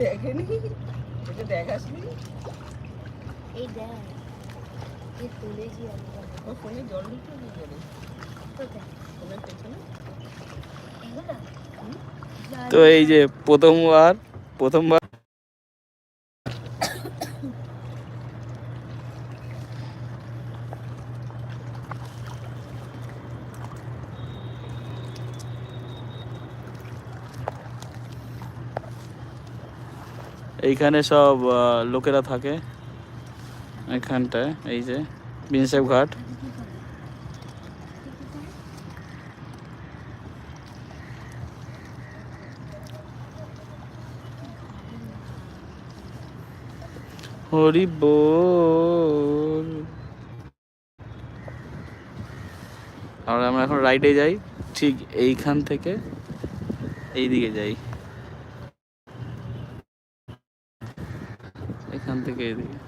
দেখেনি? এটা দেখাসনি? এই দেখ এই তুলেছি আমি ও ফোনে জল ঢুকছে কি করে? ফোনের পেছনে? তো এই যে প্রথমবার প্রথমবার এইখানে সব লোকেরা থাকে। এখানটায়, এই যে বিনসাব ঘাট। হরি আর আমরা এখন রাইডে যাই, ঠিক এইখান থেকে এইদিকে যাই। এখান থেকে এইদিকে